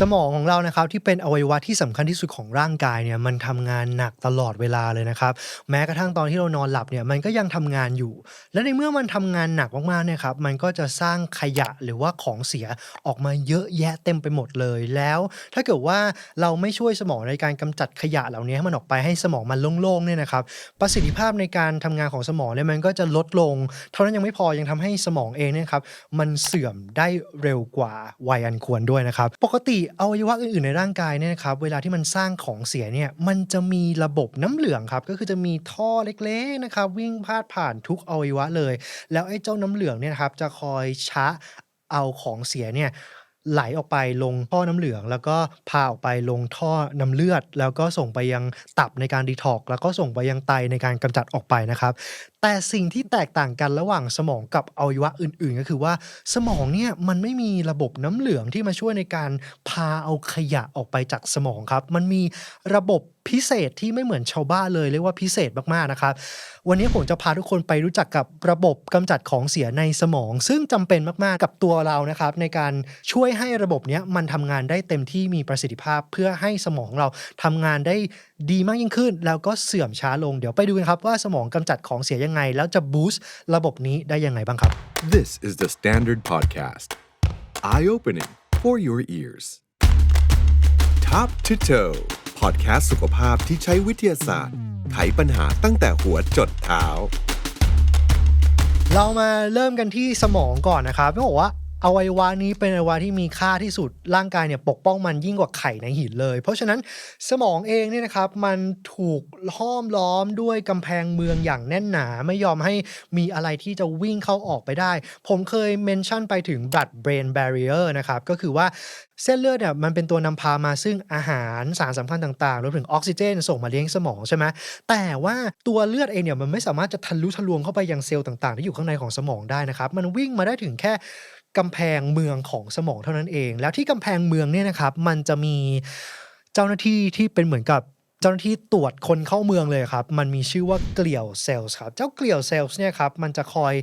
สมองของเรานะครับที่เป็นอวัยวะที่สำคัญที่สุดของร่างกายเนี่ยมันทำงานหนักตลอดเวลาเลยนะครับ แม้กระทั่งตอนที่เรานอนหลับเนี่ยมันก็ยังทำงานอยู่ และในเมื่อมันทำงานหนักมากๆเนี่ยครับมันก็จะสร้างขยะหรือว่าของเสียออกมาเยอะแยะเต็มไปหมดเลยแล้ว ถ้าเกิดว่าเราไม่ช่วยสมองในการกำจัดขยะเหล่านี้ให้มันออกไปให้สมองมันโล่งๆเนี่ยนะครับประสิทธิภาพในการทำงานของสมองเนี่ยมันก็จะลดลง เท่านั้นยังไม่พอยังทำให้สมองเองเนี่ยครับมันเสื่อมได้เร็วกว่าวัยอันควรด้วยนะครับ ปกติอวัยวะอื่นๆในร่างกายเนี่ยนะครับเวลาที่มันสร้างของเสียเนี่ยมันจะมีระบบน้ำเหลืองครับ ก็คือจะมีท่อเล็กๆนะครับวิ่งพาดผ่านทุกอวัยวะเลย แล้วไอ้เจ้าน้ำเหลืองเนี่ยนะครับจะคอยชะเอาของเสียเนี่ยไหลออกไปลงท่อน้ำเหลือง แล้วก็พาออกไปลงท่อน้ำเลือด แล้วก็ส่งไปยังตับในการดีท็อกซ์แล้วก็ส่งไปยังไตในการกำจัดออกไปนะครับ แต่สิ่งที่แตกต่างกันระหว่างสมองกับอวัยวะอื่น ๆ ก็คือว่าสมองเนี่ยมันไม่มีระบบน้ำเหลืองที่มาช่วยในการพาเอาขยะออกไปจากสมองครับ มันมีระบบพิเศษที่ไม่เหมือนชาวบ้านเลยเรียกว่าพิเศษมากๆนะครับ วันนี้ผมจะพาทุกคนไปรู้จักกับระบบกำจัดของเสียในสมอง ซึ่งจำเป็นมากๆกับตัวเรานะครับ ในการช่วยให้ระบบเนี้ยมันทำงานได้เต็มที่มีประสิทธิภาพ เพื่อให้สมองเราทำงานได้ดีมากยิ่งขึ้น แล้วก็เสื่อมช้าลงเดี๋ยวไปดูกันครับว่าสมองกำจัดของเสียยังไงแล้วจะบูสต์ระบบนี้ได้ยังไงบ้างครับ This is the Standard Podcast. Eye opening for your ears. Top to toe podcast สุขภาพที่ใช้วิทยาศาสตร์ ไขปัญหาตั้งแต่หัวจดเท้าเรามาเริ่มกันที่สมองก่อนนะครับต้องบอกว่า อวัยวะนี้เป็นอวัยวะที่มีค่าที่สุดร่างกายเนี่ยปกป้องมันยิ่งกว่าไข่ในหินเลย เพราะฉะนั้นสมองเองเนี่ยนะครับมันถูกห้อมล้อมด้วยกำแพงเมืองอย่างแน่นหนาไม่ยอมให้มีอะไรที่จะวิ่งเข้าออกไปได้ ผมเคยเมนชั่นไปถึง blood brain barrier นะครับก็คือว่าเส้นเลือดเนี่ยมันเป็นตัวนำพามาซึ่งอาหารสารสำคัญต่างๆรวมถึงออกซิเจนส่งมาเลี้ยงสมองใช่ไหมแต่ว่าตัวเลือดเองเนี่ยมันไม่สามารถจะทะลุทะลวงเข้าไปยังเซลล์ต่างๆ ที่อยู่ข้างในของสมองได้นะครับมันวิ่งมาได้ถึงแค่ กำแพงเมืองของสมองเท่านั้นเอง แล้วที่กำแพงเมืองเนี่ยนะครับ มันจะมีเจ้าหน้าที่ที่เป็นเหมือนกับเจ้าหน้าที่ตรวจคนเข้าเมืองเลยครับ มันมีชื่อว่าเกลียวเซลล์ครับ เจ้าเกลียวเซลล์เนี่ยครับ มันจะคอย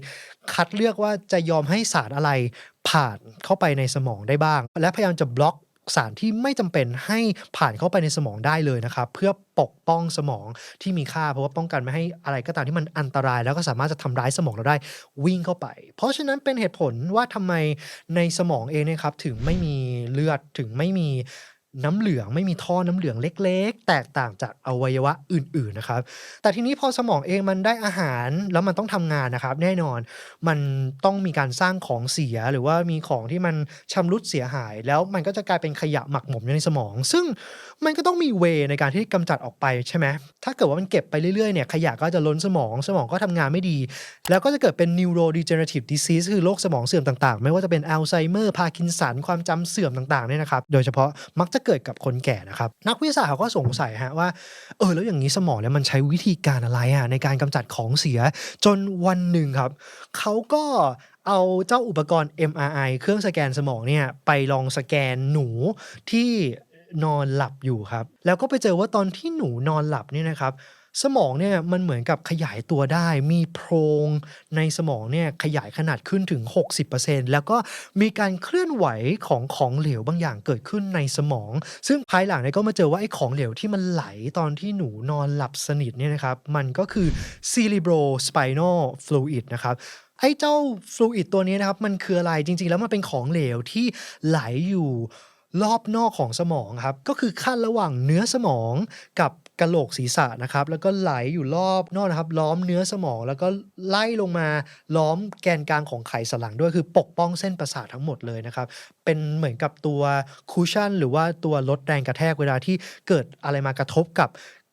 คัดเลือกว่าจะยอมให้สารอะไรผ่านเข้าไปในสมองได้บ้าง และพยายามจะบล็อก สารที่ไม่จำเป็นให้ผ่านเข้าไปในสมองได้เลยนะครับ เพื่อปกป้องสมองที่มีค่า เพราะว่าป้องกันไม่ให้อะไรก็ตามที่มันอันตราย แล้วก็สามารถจะทำร้ายสมองเราได้วิ่งเข้าไป เพราะฉะนั้นเป็นเหตุผลว่าทำไมในสมองเองนะครับถึงไม่มีเลือดถึงไม่มี น้ำเหลืองไม่มีท่อน้ำเหลืองเล็ก ๆ แตกต่างจากอวัยวะอื่น ๆนะครับ แต่ทีนี้พอสมองเองมันได้อาหารแล้วมันต้องทำงานนะครับ แน่นอนมันต้องมีการสร้างของเสียหรือว่ามีของที่มันชำรุดเสียหาย แล้วมันก็จะกลายเป็นขยะหมักหมมอยู่ในสมอง ซึ่งมันก็ต้องมีเวในการที่กำจัดออกไปใช่ไหมถ้าเกิดว่ามันเก็บไปเรื่อยๆเนี่ยขยะก็จะล้นสมองสมองก็ทำงานไม่ดี แล้วก็จะเกิดเป็น neurodegenerative disease คือโรคสมองเสื่อมต่างๆ ไม่ว่าจะเป็นอัลไซเมอร์พาร์กินสันความจำเสื่อมต่างๆเนี่ยนะครับโดยเฉพาะมักจะเกิดกับคนแก่นะครับ นักวิทยาศาสตร์เขาก็สงสัยฮะว่า เออแล้วอย่างนี้สมองเนี่ยมันใช้วิธีการอะไรอะในการกำจัดของเสียจนวันหนึ่งครับเขาก็เอาเจ้าอุปกรณ์ MRI เครื่องสแกนสมองเนี่ยไปลองสแกนหนูที่นอนหลับอยู่ครับ แล้วก็ไปเจอว่าตอนที่หนูนอนหลับเนี่ยนะครับ สมองเนี่ยมันเหมือนกับขยายตัวได้ มีโพรงในสมองเนี่ยขยายขนาดขึ้นถึง 60%แล้วก็มีการเคลื่อนไหวของของเหลวบางอย่างเกิดขึ้นในสมอง ซึ่งภายหลังเนี่ยก็มาเจอว่าไอ้ของเหลวที่มันไหลตอนที่หนูนอนหลับสนิทเนี่ยนะครับ มันก็คือ cerebrospinal fluid นะครับไอ้เจ้าฟลูอิดตัวนี้นะครับ มันคืออะไรจริง ๆ แล้วมันเป็นของเหลวที่ไหลอยู่รอบนอกของสมองครับ ก็คือขั้นระหว่างเนื้อสมองกับ กะโหลกศีรษะนะครับ แล้วก็ไหลอยู่รอบนอกนะครับ ล้อมเนื้อสมอง แล้วก็ไล่ลงมาล้อมแกนกลางของไขสันหลังด้วยคือปกป้องเส้นประสาททั้งหมดเลยนะครับ เป็นเหมือนกับตัวคูชั่น หรือว่าตัวลดแรงกระแทกเวลาที่เกิดอะไรมากระทบกับ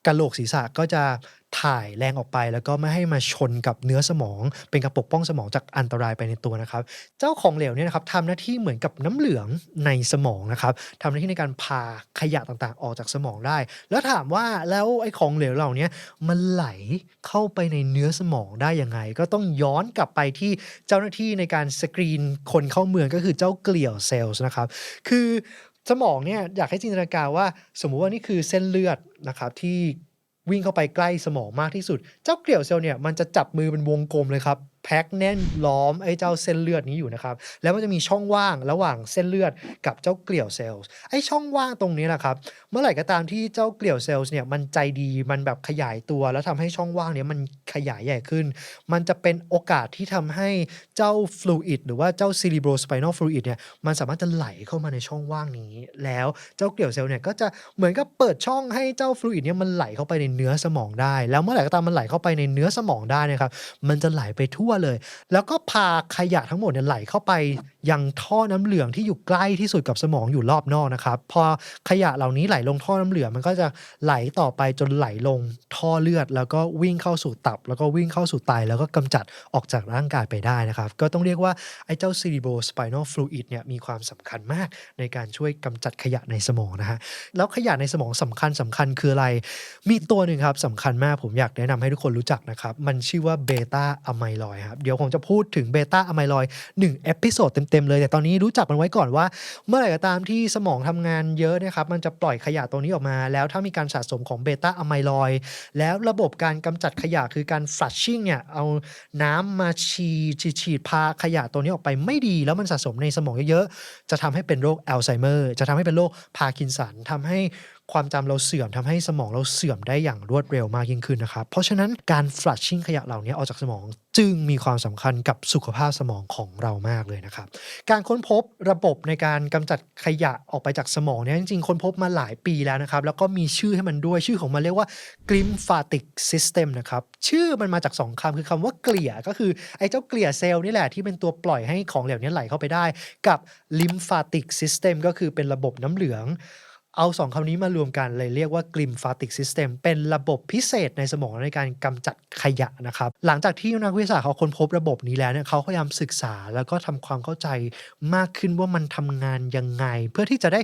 กะโหลกศีรษะก็จะ ถ่ายแรงออกไปแล้วก็ไม่ให้มาชนกับเนื้อสมอง เป็นการปกป้องสมองจากอันตรายไปในตัวนะครับ เจ้าของเหลวเนี่ยนะครับทำหน้าที่เหมือนกับน้ำเหลืองในสมองนะครับทำหน้าที่ในการพาขยะต่างๆ ออกจากสมองได้ แล้วถามว่าแล้วไอ้ของเหลวเหล่านี้มันไหลเข้าไปในเนื้อสมองได้ยังไง ก็ต้องย้อนกลับไปที่เจ้าหน้าที่ในการสกรีนคนเข้าเมืองก็คือเจ้าเกลียวเซลล์นะครับ คือสมองเนี่ยอยากให้จินตนาการว่า สมมุติว่านี่คือเส้นเลือดนะครับที่ วิ่งเข้าไปใกล้สมองมากที่สุด เจ้าเกลียวเซลล์เนี่ยมันจะจับมือเป็นวงกลมเลยครับ แพ็คแน่นล้อมไอ้เจ้าเส้นเลือดนี้อยู่นะครับ แล้วมันจะมีช่องว่างระหว่างเส้นเลือดกับเจ้าเกลียวเซลล์ไอ้ช่องว่างตรงนี้แหละครับ เมื่อไหร่ก็ตามที่เจ้าเกลียวเซลล์เนี่ยมันใจดีมันแบบขยายตัว แล้วทำให้ช่องว่างเนี้ยมันขยายใหญ่ขึ้น มันจะเป็นโอกาสที่ทำให้เจ้าฟลูอิดหรือว่าเจ้า cerebrospinal fluid เนี่ยมันสามารถจะไหลเข้ามาในช่องว่างนี้ แล้วเจ้าเกลียวเซลล์เนี่ยก็จะเหมือนกับเปิดช่องให้เจ้าฟลูอิดเนี่ยมันไหลเข้าไปในเนื้อสมองได้ แล้วเมื่อไหร่ก็ตามมันไหลเข้าไปในเนื้อสมองได้นะครับมันจะไหลไปทั่วเลย แล้วก็พาขยะทั้งหมดเนี่ยไหลเข้าไปยังท่อน้ำเหลืองที่อยู่ใกล้ที่สุดกับสมองอยู่รอบนอกนะครับพอขยะเหล่านี้ไหลลงท่อน้ำเหลืองมันก็จะไหลต่อไปจนไหลลงท่อเลือด แล้วก็วิ่งเข้าสู่ตับ แล้วก็วิ่งเข้าสู่ไตแล้วก็กำจัดออกจากร่างกายไปได้นะครับ ก็ต้องเรียกว่าไอ้เจ้า cerebrospinal fluid เนี่ยมีความสำคัญมากในการช่วยกำจัดขยะในสมองนะฮะแล้วขยะในสมองสำคัญสำคัญคืออะไร มีตัวหนึ่งครับสำคัญมากผมอยากแนะนำให้ทุกคนรู้จักนะครับ มันชื่อว่าเบต้าอะไมลอยครับเดี๋ยวผมจะพูดถึงเบต้าอะไมลอยหนึ่งเอพิโซดเต็มๆเลย แต่ตอนนี้รู้จักมันไว้ก่อนว่า เมื่อไหร่ก็ตามที่สมองทำงานเยอะนะครับมันจะปล่อยขยะตัวนี้ออกมา แล้วถ้ามีการสะสมของเบต้าอะไมลอยแล้วระบบการกำจัดขยะคือการ flushing เนี่ยเอาน้ำมาฉีดฉีดฉีดพาขยะตัวนี้ออกไปไม่ดี แล้วมันสะสมในสมองเยอะๆจะทำให้เป็นโรคอัลไซเมอร์จะทำให้เป็นโรคพาร์กินสันทำให้ ความจำเราเสื่อมทำให้สมองเราเสื่อมได้อย่างรวดเร็วมากยิ่งขึ้นนะครับ เพราะฉะนั้นการ flushing ขยะเหล่านี้ออกจากสมองจึงมีความสำคัญกับสุขภาพสมองของเรามากเลยนะครับ การค้นพบระบบในการกำจัดขยะออกไปจากสมองเนี่ยจริงๆ ค้นพบมาหลายปีแล้วนะครับ แล้วก็มีชื่อให้มันด้วยชื่อของมันเรียกว่า glymphatic system นะครับ ชื่อมันมาจาก 2คำคือคำว่าเกลี่ยก็คือไอ้เจ้าเกลี่ยเซลล์นี่แหละที่เป็นตัวปล่อยให้ของเหลวนี้ไหลเข้าไปได้ กับ lymphatic system ก็คือเป็นระบบน้ำเหลือง เอาสองคำนี้มารวมกันเลยเรียกว่ากลิมฟาติกซิสเต็มเป็นระบบพิเศษในสมองในการกำจัดขยะนะครับ หลังจากที่นักวิทยาศาสตร์เขาค้นพบระบบนี้แล้วเนี่ยเขาพยายามศึกษาแล้วก็ทำความเข้าใจมากขึ้นว่ามันทำงานยังไง เพื่อที่จะได้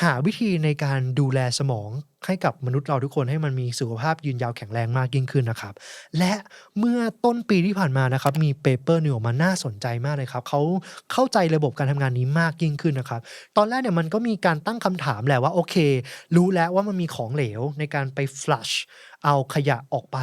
หาวิธีในการดูแลสมอง ให้กับมนุษย์เราทุกคนให้มันมีสุขภาพยืนยาวแข็งแรงมากยิ่งขึ้นนะครับ และเมื่อต้นปีที่ผ่านมานะครับมีเปเปอร์หนึ่งออกมาน่าสนใจมากเลยครับเขาเข้าใจระบบการทำงานนี้มากยิ่งขึ้นนะครับ ตอนแรกเนี่ยมันก็มีการตั้งคำถามแหละว่าโอเค รู้แล้วว่ามันมีของเหลวในการไป flush เอาขยะออกไป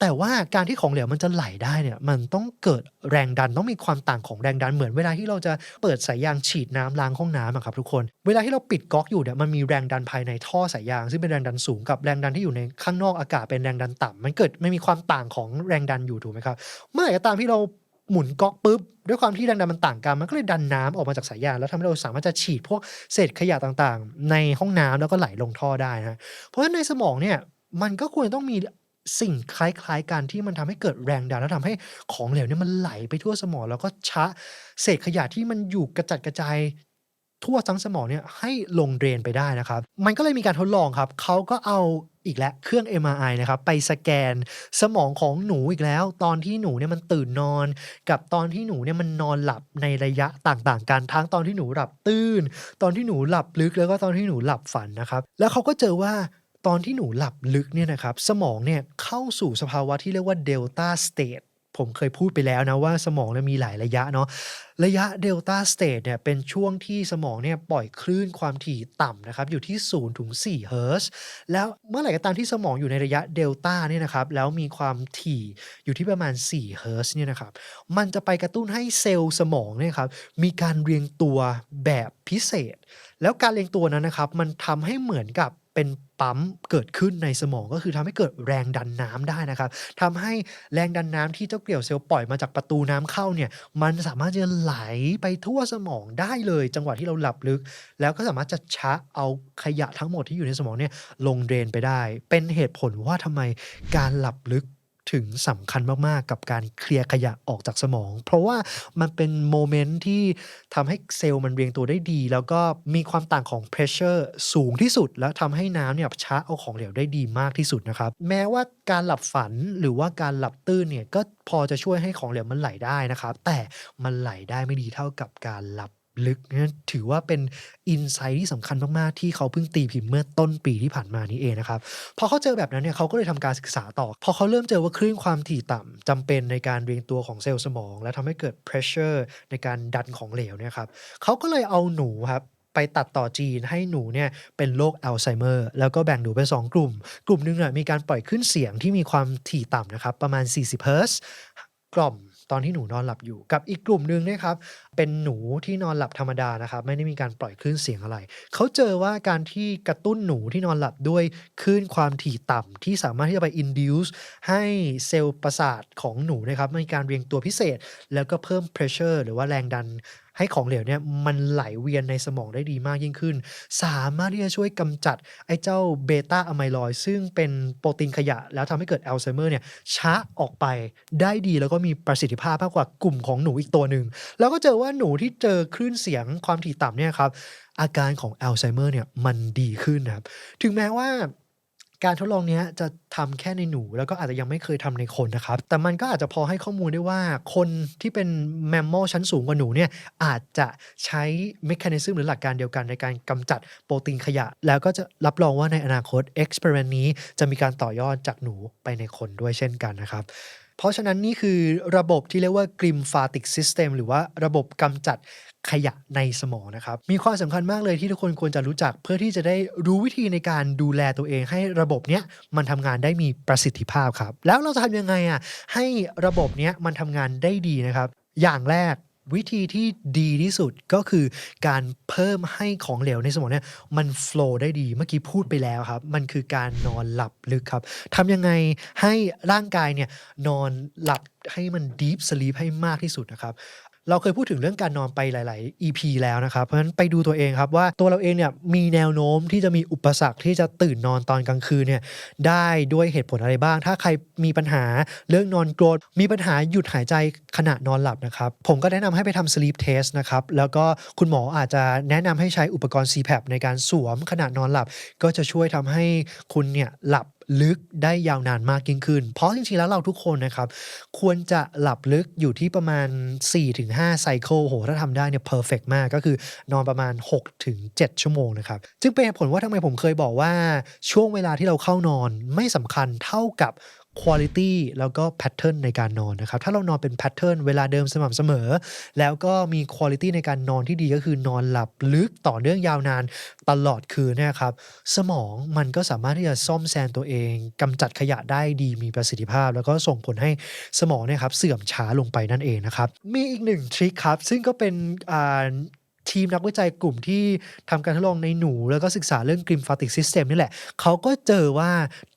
แต่ว่าการที่ของเหลวมันจะไหลได้เนี่ยมันต้องเกิดแรงดันต้องมีความต่างของแรงดันเหมือนเวลาที่เราจะเปิดสายยางฉีดน้ำล้างห้องน้ำอะครับทุกคน เวลาที่เราปิดก๊อกอยู่เนี่ยมันมีแรงดันภายในท่อสายยางซึ่งเป็นแรงดันสูงกับแรงดันที่อยู่ในข้างนอกอากาศเป็นแรงดันต่ำมันเกิดไม่มีความต่างของแรงดันอยู่ถูกไหมครับเมื่อไหร่ก็ตามที่เราหมุนก๊อกปุ๊บด้วยความที่แรงดันมันต่างกัน มันก็เลยดันน้ำออกมาจากสายยางแล้วทำให้เราสามารถจะฉีดพวกเศษขยะต่างๆ ในห้องน้ำแล้วก็ไหลลงท่อได้นะเพราะฉะนั้นในสมองเนี่ยมันก็ควรต้องมีสิ่งคล้ายๆกันที่มันทำให้เกิดแรงดันแล้วทำให้ของเหลวเนี่ยมันไหลไปทั่วสมอง แล้วก็ชะเศษขยะที่มันอยู่กระจัดกระจาย ทั่วทั้งสมองเนี่ยให้ลงเดรนไปได้นะครับ มันก็เลยมีการทดลองครับ เขาก็เอาอีกแล้วเครื่อง MRI นะครับ ไปสแกนสมองของหนูอีกแล้ว ตอนที่หนูเนี่ยมันตื่นนอน กับตอนที่หนูเนี่ยมันนอนหลับในระยะต่างๆกันทั้งตอนที่หนูหลับตื่น ตอนที่หนูหลับลึกแล้วก็ตอนที่หนูหลับฝันนะครับ แล้วเขาก็เจอว่าตอนที่หนูหลับลึกเนี่ยนะครับสมองเนี่ยเข้าสู่สภาวะที่เรียกว่าเดลต้าสเตท ผมเคยพูดไปแล้วนะว่าสมองเนี่ยมีหลายระยะเนาะระยะเดลต้าสเตทเนี่ยเป็นช่วงที่สมองเนี่ยปล่อยคลื่นความถี่ต่ำนะครับอยู่ที่0ถึง4เฮิร์ตซ์แล้วเมื่อไหร่ก็ตามที่สมองอยู่ในระยะเดลต้าเนี่ยนะครับแล้วมีความถี่อยู่ที่ประมาณ4เฮิร์ตซ์เนี่ยนะครับมันจะไปกระตุ้นให้เซลล์สมองเนี่ยครับมีการเรียงตัวแบบพิเศษ แล้วการเรียงตัวนั้นนะครับมันทำให้เหมือนกับ เป็นปั๊มเกิดขึ้นในสมองก็คือทำให้เกิดแรงดันน้ำได้นะครับทำให้แรงดันน้ำที่เจ้าเกลียวเซลล์ปล่อยมาจากประตูน้ำเข้าเนี่ยมันสามารถจะไหลไปทั่วสมองได้เลย จังหวะที่เราหลับลึก แล้วก็สามารถจะชะเอาขยะทั้งหมดที่อยู่ในสมองเนี่ยลงเดรนไปได้ เป็นเหตุผลว่าทำไมการหลับลึก ถึงสำคัญมาก ๆ กับการเคลียร์ขยะออกจากสมอง เพราะว่ามันเป็นโมเมนต์ที่ทำให้เซลล์มันเรียงตัวได้ดี แล้วก็มีความต่างของ pressure สูงที่สุด แล้วทำให้น้ำเนี่ยชะเอาของเหลวได้ดีมากที่สุดนะครับ แม้ว่าการหลับฝันหรือว่าการหลับตื้นเนี่ยก็พอจะช่วยให้ของเหลวมันไหลได้นะครับ แต่มันไหลได้ไม่ดีเท่ากับการหลับ ลึกนะถือว่าเป็นอินไซต์ที่สำคัญมาก ๆ ที่เขาเพิ่งตีพิมพ์เมื่อต้นปีที่ผ่านมานี้เองนะครับ พอเขาเจอแบบนั้นเนี่ยเขาก็เลยทำการศึกษาต่อ พอเขาเริ่มเจอว่าคลื่นความถี่ต่ำจำเป็นในการเรียงตัวของเซลล์สมอง และทำให้เกิด pressure ในการดันของเหลวเนี่ยครับเขาก็เลยเอาหนูครับไปตัดต่อจีนให้หนูเนี่ยเป็นโรคอัลไซเมอร์แล้วก็แบ่งหนูเป็น 2 กลุ่ม กลุ่มหนึ่งเนี่ยมีการปล่อยขึ้นเสียงที่มีความถี่ต่ำนะครับประมาณ 40เฮิร์ตซ์กล่อม ตอนที่หนูนอนหลับอยู่ กับอีกกลุ่มหนึ่งนะครับเป็นหนูที่นอนหลับธรรมดานะครับไม่ได้มีการปล่อยคลื่นเสียงอะไร เขาเจอว่าการที่กระตุ้นหนูที่นอนหลับด้วยคลื่นความถี่ต่ำที่สามารถที่จะไป induce ให้เซลล์ประสาทของหนูนะครับมีการเรียงตัวพิเศษ แล้วก็เพิ่ม pressure หรือว่าแรงดัน ให้ของเหลวเนี่ยมันไหลเวียนในสมองได้ดีมากยิ่งขึ้น สามารถที่จะช่วยกำจัดไอ้เจ้าเบต้าอะไมลอยซึ่งเป็นโปรตีนขยะ แล้วทำให้เกิดอัลไซเมอร์เนี่ยช้าออกไปได้ดีแล้วก็มีประสิทธิภาพมากกว่ากลุ่มของหนูอีกตัวหนึ่ง แล้วก็เจอว่าหนูที่เจอคลื่นเสียงความถี่ต่ำเนี่ยครับอาการของอัลไซเมอร์เนี่ยมันดีขึ้นนะครับ ถึงแม้ว่า การทดลองนี้จะทำแค่ในหนู แล้วก็อาจจะยังไม่เคยทำในคนนะครับ แต่มันก็อาจจะพอให้ข้อมูลได้ว่า คนที่เป็นแมมมอลชั้นสูงกว่าหนูเนี่ยอาจจะใช้เมคานิซึมหรือหลักการเดียวกันในการกำจัดโปรตีนขยะ แล้วก็จะรับรองว่าในอนาคตเอ็กซ์เพร์เนนี้จะมีการต่อยอดจากหนูไปในคนด้วยเช่นกันนะครับเพราะฉะนั้นนี่คือระบบที่เรียกว่า Glymphatic System หรือว่าระบบกำจัด ขยะในสมองนะครับ มีความสำคัญมากเลยที่ทุกคนควรจะรู้จัก เพื่อที่จะได้รู้วิธีในการดูแลตัวเองให้ระบบเนี้ยมันทำงานได้มีประสิทธิภาพครับ แล้วเราจะทำยังไงอะให้ระบบเนี้ยมันทำงานได้ดีนะครับ อย่างแรกวิธีที่ดีที่สุดก็คือการเพิ่มให้ของเหลวในสมองเนี่ยมันฟล w ได้ดีเมื่อกี้พูดไปแล้วครับ มันคือการนอนหลับลึกครับทำยังไงให้ร่างกายเนี่ยนอนหลับให้มัน deep sleep ให้มากที่สุดนะครับ เราเคยพูดถึงเรื่องการนอนไปหลาย ๆ EP แล้วนะครับ เพราะฉะนั้นไปดูตัวเองครับว่าตัวเราเองเนี่ยมีแนวโน้มที่จะมีอุปสรรคที่จะตื่นนอนตอนกลางคืนเนี่ยได้ด้วยเหตุผลอะไรบ้าง ถ้าใครมีปัญหาเรื่องนอนกรดมีปัญหาหยุดหายใจขณะนอนหลับนะครับ ผมก็แนะนำให้ไปทำ sleep test นะครับ แล้วก็คุณหมออาจจะแนะนำให้ใช้อุปกรณ์ CPAP ในการสวมขณะนอนหลับ ก็จะช่วยทำให้คุณเนี่ยหลับ ลึกได้ยาวนานมากยิ่งขึ้น เพราะจริงๆแล้วเราทุกคนนะครับ ควรจะหลับลึกอยู่ที่ประมาณ 4-5ไซเคิลโหถ้าทำได้เนี่ยเพอร์เฟกมากก็คือนอนประมาณ 6-7 ชั่วโมงนะครับ จึงเป็นผลว่าทำไมผมเคยบอกว่าช่วงเวลาที่เราเข้านอนไม่สำคัญเท่ากับ quality แล้วก็ pattern ในการนอนนะครับ ถ้าเรานอนเป็น pattern เวลาเดิมสม่ำเสมอ แล้วก็มี quality ในการนอนที่ดีก็คือนอนหลับลึกต่อเนื่องยาวนานตลอดคืนนะครับ สมองมันก็สามารถที่จะซ่อมแซมตัวเองกำจัดขยะได้ดีมีประสิทธิภาพ แล้วก็ส่งผลให้สมองเนี่ยครับเสื่อมช้าลงไปนั่นเองนะครับ มีอีกหนึ่งทริคครับ ซึ่งก็เป็นอ่า ทีมนักวิจัยกลุ่มที่ทำการทดลองในหนู แล้วก็ศึกษาเรื่อง Glymphatic System นี่แหละ เขาก็เจอว่า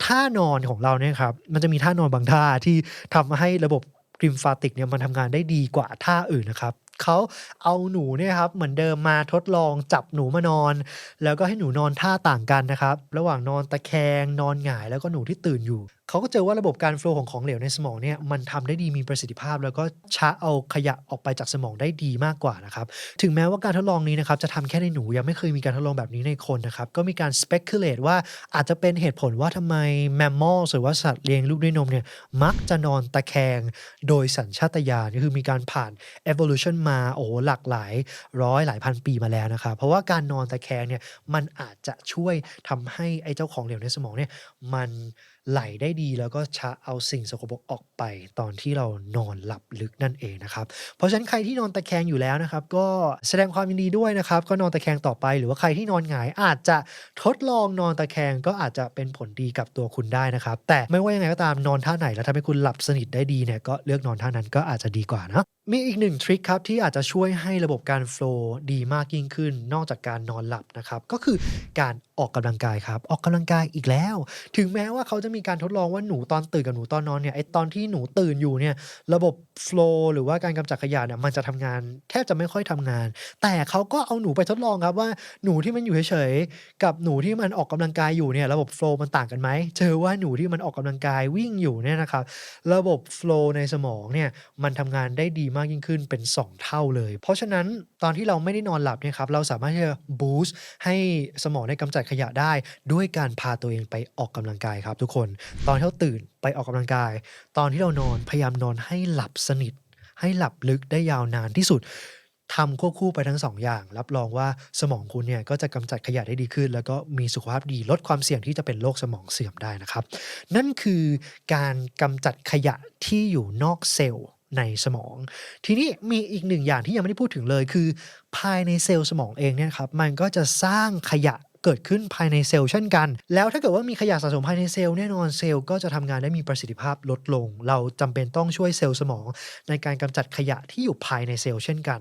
ท่านอนของเราเนี่ยครับ มันจะมีท่านอนบางท่าที่ทำให้ระบบ Glymphatic เนี่ยมันทำงานได้ดีกว่าท่าอื่นนะครับเขาเอาหนูเนี่ยครับเหมือนเดิมมาทดลองจับหนูมานอน แล้วก็ให้หนูนอนท่าต่างกันนะครับ ระหว่างนอนตะแคงนอนหงายแล้วก็หนูที่ตื่นอยู่ เขาก็เจอว่าระบบการโฟล์ของของเหลวในสมองเนี่ยมันทำได้ดีมีประสิทธิภาพ แล้วก็ช้าเอาขยะออกไปจากสมองได้ดีมากกว่านะครับถึงแม้ว่าการทดลองนี้นะครับจะทำแค่ในหนูยังไม่เคยมีการทดลองแบบนี้ในคนนะครับก็มีการ speculate ว่าอาจจะเป็นเหตุผลว่าทำไม mammals หรือว่าสัตว์เลี้ยงลูกด้วยนมเนี่ยมักจะนอนตะแคงโดยสัญชาตญาณก็คือมีการผ่าน evolution มาโอ้หหลากหลายร้อยหลายพันปีมาแล้วนะครับเพราะว่าการนอนตะแคงเนี่ยมันอาจจะช่วยทำให้ไอ้เจ้าของเหลวในสมองเนี่ยมัน ไหลได้ดีแล้วก็ชะเอาสิ่งสกปรกออกไปตอนที่เรานอนหลับลึกนั่นเองนะครับ เพราะฉะนั้นใครที่นอนตะแคงอยู่แล้วนะครับ ก็แสดงความยินดีด้วยนะครับ ก็นอนตะแคงต่อไป หรือว่าใครที่นอนหงายอาจจะทดลองนอนตะแคงก็อาจจะเป็นผลดีกับตัวคุณได้นะครับ แต่ไม่ว่ายังไงก็ตามนอนท่าไหนแล้วทำให้คุณหลับสนิทได้ดีเนี่ยก็เลือกนอนท่านั้นก็อาจจะดีกว่านะ มีอีกหนึ่งทริคครับที่อาจจะช่วยให้ระบบการโฟล์ดีมากยิ่งขึ้น นอกจากการนอนหลับนะครับก็คือการออกกำลังกายครับ ออกกำลังกายอีกแล้ว ถึงแม้ว่าเขาจะมีการทดลองว่าหนูตอนตื่นกับหนูตอนนอนเนี่ยไอตอนที่หนูตื่นอยู่เนี่ยระบบโฟล์หรือว่าการกำจัดขยะเนี่ยมันจะทำงานแทบจะไม่ค่อยทำงาน แต่เขาก็เอาหนูไปทดลองครับว่าหนูที่มันอยู่เฉยๆกับหนูที่มันออกกำลังกายอยู่เนี่ยระบบโฟล์มันต่างกันไหมเจอว่าหนูที่มันออกกำลังกายวิ่งอยู่เนี่ยนะครับระบบโฟล์ในสมองเนี่ยมันทำงานได้ดีมากากยิ่งขึ้นเป็น 2 เท่าเลย เพราะฉะนั้นตอนที่เราไม่ได้นอนหลับเนี่ยครับเราสามารถที่จะบูสต์ให้สมองได้กำจัดขยะได้ด้วยการพาตัวเองไปออกกำลังกายครับทุกคน ตอนที่เราตื่นไปออกกำลังกาย ตอนที่เรานอนพยายามนอนให้หลับสนิท ให้หลับลึกได้ยาวนานที่สุดทำควบคู่ไปทั้งสองอย่าง รับรองว่าสมองคุณเนี่ยก็จะกำจัดขยะได้ดีขึ้น แล้วก็มีสุขภาพดีลดความเสี่ยงที่จะเป็นโรคสมองเสื่อมได้นะครับ นั่นคือการกำจัดขยะที่อยู่นอกเซลล์ ในสมอง ทีนี้มีอีกหนึ่งอย่างที่ยังไม่ได้พูดถึงเลย คือ ภายในเซลล์สมองเองเนี่ยครับมันก็จะสร้างขยะเกิดขึ้นภายในเซลล์เช่นกัน แล้วถ้าเกิดว่ามีขยะสะสมภายในเซลล์แน่นอนเซลล์ก็จะทำงานได้มีประสิทธิภาพลดลง เราจำเป็นต้องช่วยเซลล์สมอง ในการกำจัดขยะที่อยู่ภายในเซลล์เช่นกัน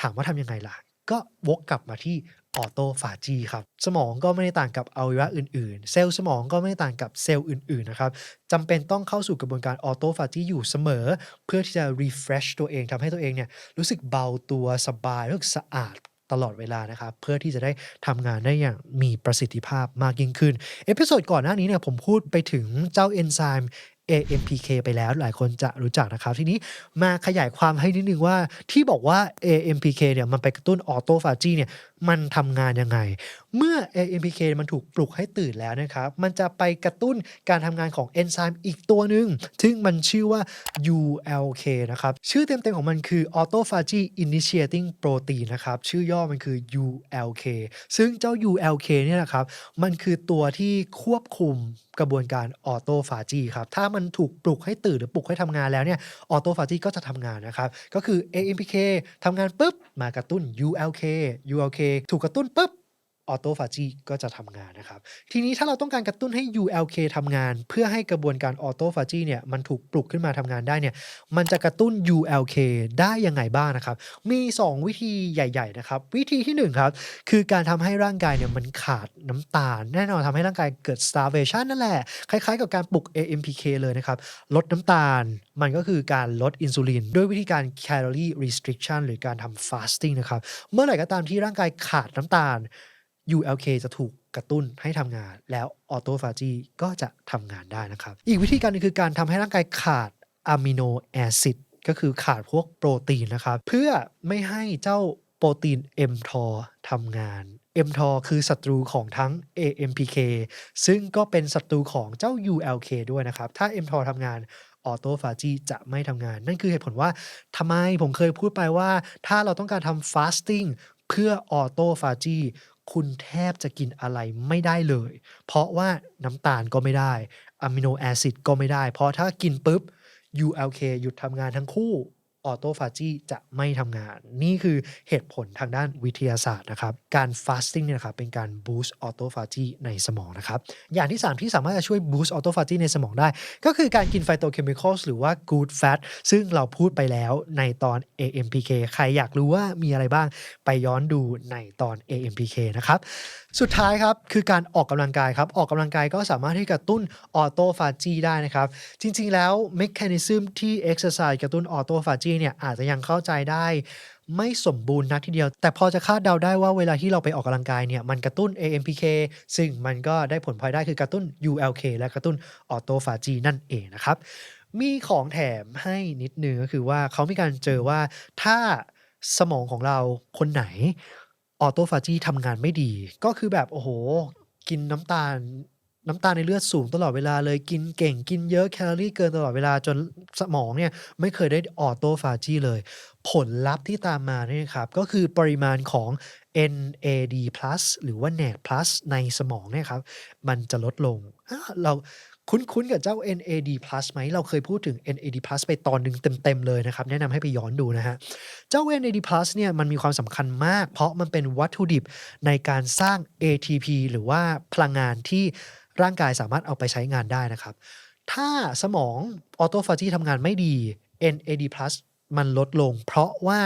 ถามว่าทำยังไงล่ะ ก็วกกลับมาที่ออโตฟาจีครับ สมองก็ไม่ได้ต่างกับอวัยวะอื่นๆ เซลล์สมองก็ไม่ได้ต่างกับเซลล์อื่นๆนะครับจำเป็นต้องเข้าสู่กระบวนการออโตฟาจีอยู่เสมอ เพื่อที่จะ refresh ตัวเองทำให้ตัวเองเนี่ยรู้สึกเบาตัวสบายรู้สึกสะอาดตลอดเวลานะครับเพื่อที่จะได้ทำงานได้อย่างมีประสิทธิภาพมากยิ่งขึ้น เอพิโซดก่อนหน้านี้เนี่ยผมพูดไปถึงเจ้าเอนไซม์ AMPK ไปแล้วหลายคนจะรู้จักนะครับ ทีนี้มาขยายความให้นิดนึงว่าที่บอกว่า AMPK เนี่ยมันไปกระตุ้นออโตฟาจีเนี่ย มันทำงานยังไง เมื่อ AMPK มันถูกปลุกให้ตื่นแล้วนะครับ มันจะไปกระตุ้นการทำงานของเอนไซม์อีกตัวหนึ่งซึ่งมันชื่อว่า ULK นะครับ ชื่อเต็มๆของมันคือ Autophagy Initiating Protein นะครับ ชื่อย่อมันคือ ULK ซึ่งเจ้า ULK เนี่ยนะครับ มันคือตัวที่ควบคุมกระบวนการออโตฟาจีครับ ถ้ามันถูกปลุกให้ตื่นหรือปลุกให้ทำงานแล้วเนี่ย ออโตฟาจีก็จะทำงานนะครับ ก็คือ AMPK ทำงานปุ๊บ มากระตุ้น ULK ULK ถูกกระตุ้นปุ๊บ ออโตฟาจีก็จะทำงานนะครับ ทีนี้ถ้าเราต้องการกระตุ้นให้ ULK ทำงาน เพื่อให้กระบวนการออโตฟาจีเนี่ยมันถูกปลุกขึ้นมาทำงานได้เนี่ยมันจะกระตุ้น ULK ได้ยังไงบ้างนะครับ มี 2 วิธีใหญ่ ๆ นะครับ วิธีที่ 1 ครับ คือการทำให้ร่างกายเนี่ยมันขาดน้ำตาล แน่นอนทำให้ร่างกายเกิด starvation นั่นแหละ คล้ายๆ กับการปลุก AMPK เลยนะครับ ลดน้ำตาลมันก็คือการลดอินซูลินด้วยวิธีการ calorie restriction หรือการทำ fasting นะครับ เมื่อไหร่ก็ตามที่ร่างกายขาดน้ำตาล ULK จะถูกกระตุ้นให้ทำงาน แล้วออโตฟาจีก็จะทำงานได้นะครับ อีกวิธีการนึงคือการทำให้ร่างกายขาดอะมิโนแอซิดก็คือขาดพวกโปรตีนนะครับ เพื่อไม่ให้เจ้าโปรตีน mTOR ทำงาน mTOR คือศัตรูของทั้ง AMPK ซึ่งก็เป็นศัตรูของเจ้า ULK ด้วยนะครับ ถ้า mTOR ทำงานออโตฟาจีจะไม่ทำงาน นั่นคือเหตุผลว่าทำไมผมเคยพูดไปว่า ถ้าเราต้องการทำฟาสติ้งเพื่อออโตฟาจี คุณแทบจะกินอะไรไม่ได้เลย เพราะว่าน้ำตาลก็ไม่ได้อะมิโนแอซิดก็ไม่ได้ เพราะถ้ากินปุ๊บ ULK หยุดทำงานทั้งคู่ ออโตฟาจีจะไม่ทำงาน นี่คือเหตุผลทางด้านวิทยาศาสตร์นะครับ การฟาสติ้งเนี่ยนะครับเป็นการบูสต์ออโตฟาจีในสมองนะครับ อย่างที่ 3 ที่สามารถจะช่วยบูสต์ออโตฟาจีในสมองได้ ก็คือการกินไฟโตเคมีคอลหรือว่า good fat ซึ่งเราพูดไปแล้วในตอน AMPK ใครอยากรู้ว่ามีอะไรบ้างไปย้อนดูในตอน AMPK นะครับ สุดท้ายครับคือการออกกำลังกายครับออกกำลังกายก็สามารถที่กระตุ้นออโตฟาจีได้นะครับ จริงๆ แล้วเมคานิซึมที่ exercise กระตุ้นออโตฟาจีเนี่ยอาจจะยังเข้าใจได้ไม่สมบูรณ์นักทีเดียว แต่พอจะคาดเดาได้ว่าเวลาที่เราไปออกกำลังกายเนี่ยมันกระตุ้น AMPK ซึ่งมันก็ได้ผลพลอยได้คือกระตุ้น ULK และกระตุ้นออโตฟาจีนั่นเองนะครับ มีของแถมให้นิดนึงก็คือว่าเขามีการเจอว่าถ้าสมองของเราคนไหน ออโตฟาจีทำงานไม่ดี ก็คือแบบโอ้โห กินน้ำตาลน้ำตาลในเลือดสูงตลอดเวลาเลยกินเก่งกินเยอะแคลอรี่เกินตลอดเวลาจนสมองเนี่ยไม่เคยได้ออโตฟาจีเลย ผลลัพธ์ที่ตามมาเนี่ยครับก็คือปริมาณของ NAD+ หรือว่า NAD+ ในสมองเนี่ยครับมันจะลดลงเรา คุ้นๆกับเจ้า NAD+ ไหมเราเคยพูดถึง NAD+ ไปตอนหนึ่งเต็มๆเลยนะครับ แนะนำให้ไปย้อนดูนะฮะ เจ้า NAD+ เนี่ยมันมีความสำคัญมาก เพราะมันเป็นวัตถุดิบในการสร้าง ATP หรือว่าพลังงานที่ร่างกายสามารถเอาไปใช้งานได้นะครับ ถ้าสมองออโตฟาจีทำงานไม่ดี NAD+ มันลดลง เพราะว่า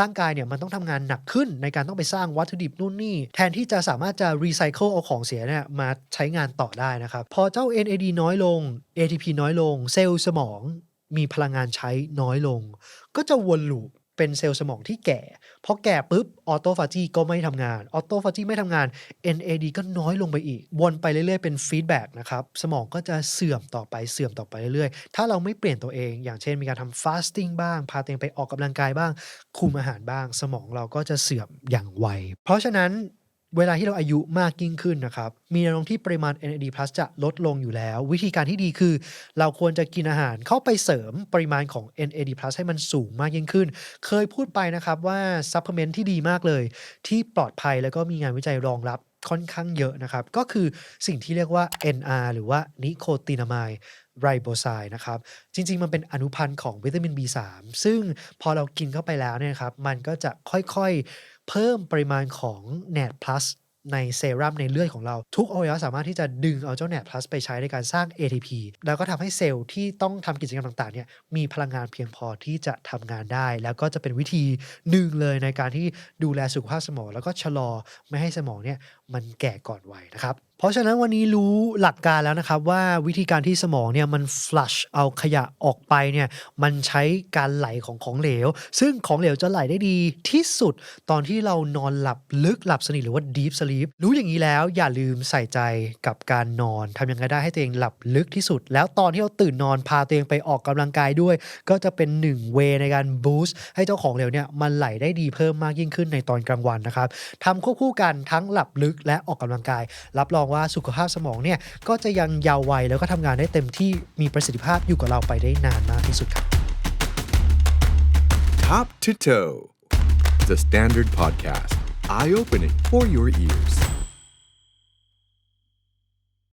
ร่างกายเนี่ยมันต้องทำงานหนักขึ้นในการต้องไปสร้างวัตถุดิบนู่นนี่ แทนที่จะสามารถจะรีไซเคิลเอาของเสียเนี่ยมาใช้งานต่อได้นะครับ พอเจ้า NAD น้อยลง ATP น้อยลง เซลล์สมองมีพลังงานใช้น้อยลง ก็จะวนลูป เป็นเซลล์สมองที่แก่พอแก่ปุ๊บออโตฟาจีก็ไม่ทำงานออโตฟาจีไม่ทำงาน NAD ก็น้อยลงไปอีก วนไปเรื่อยๆ เป็นฟีดแบ็กนะครับ สมองก็จะเสื่อมต่อไปเสื่อมต่อไปเรื่อยๆ ถ้าเราไม่เปลี่ยนตัวเอง อย่างเช่นมีการทำฟาสติ้งบ้าง พาตัวเองไปออกกำลังกายบ้าง คุมอาหารบ้าง สมองเราก็จะเสื่อมอย่างไว เพราะฉะนั้น เวลาที่เราอายุมากยิ่งขึ้นนะครับ มีแนวโน้มที่ปริมาณ NAD+ จะลดลงอยู่แล้ว วิธีการที่ดีคือ เราควรจะกินอาหารเข้าไปเสริมปริมาณของ NAD+ ให้มันสูงมากยิ่งขึ้น เคยพูดไปนะครับว่าซัพพลีเมนต์ที่ดีมากเลย ที่ปลอดภัยแล้วก็มีงานวิจัยรองรับค่อนข้างเยอะนะครับ ก็คือสิ่งที่เรียกว่า NR หรือว่านิโคตินามายไรโบไซนะครับ จริง ๆ มันเป็นอนุพันธ์ของวิตามิน B3 ซึ่งพอเรากินเข้าไปแล้วเนี่ยครับ มันก็จะค่อยๆ เพิ่มปริมาณของ NAD+ ในเซรั่มในเลือดของเรา ทุกอวัยวะสามารถที่จะดึงเอาเจ้าแหนบพลัสไปใช้ในการสร้าง ATP แล้วก็ทำให้เซลล์ที่ต้องทำกิจกรรมต่างๆเนี่ยมีพลังงานเพียงพอที่จะทำงานได้ แล้วก็จะเป็นวิธีหนึ่งเลยในการที่ดูแลสุขภาพสมอง แล้วก็ชะลอไม่ให้สมองเนี่ยมันแก่ก่อนวัยนะครับ เพราะฉะนั้นวันนี้รู้หลักการแล้วนะครับว่าวิธีการที่สมองเนี่ยมัน flush เอาขยะออกไปเนี่ยมันใช้การไหลของของเหลว ซึ่งของเหลวจะไหลได้ดีที่สุดตอนที่เรานอนหลับลึกหลับสนิทหรือว่า deep sleep รู้อย่างนี้แล้วอย่าลืมใส่ใจกับการนอนทำยังไงได้ให้ตัวเองหลับลึกที่สุด แล้วตอนที่เราตื่นนอนพาตัวเองไปออกกำลังกายด้วย ก็จะเป็นหนึ่งเวในการ boost ให้เจ้าของเหลวเนี่ยมันไหลได้ดีเพิ่มมากยิ่งขึ้นในตอนกลางวันนะครับทำควบคู่กันทั้งหลับลึกและออกกำลังกาย รับรององว่าสุขภาพสมองเนี่ยก็จะยังยาววัยแล้วก็ทำงานได้เต็มที่มีประสิทธิภาพอยู่กับเราไปได้นานมากที่สุดครับ Top to Toe, the Standard Podcast, eye opening for your ears.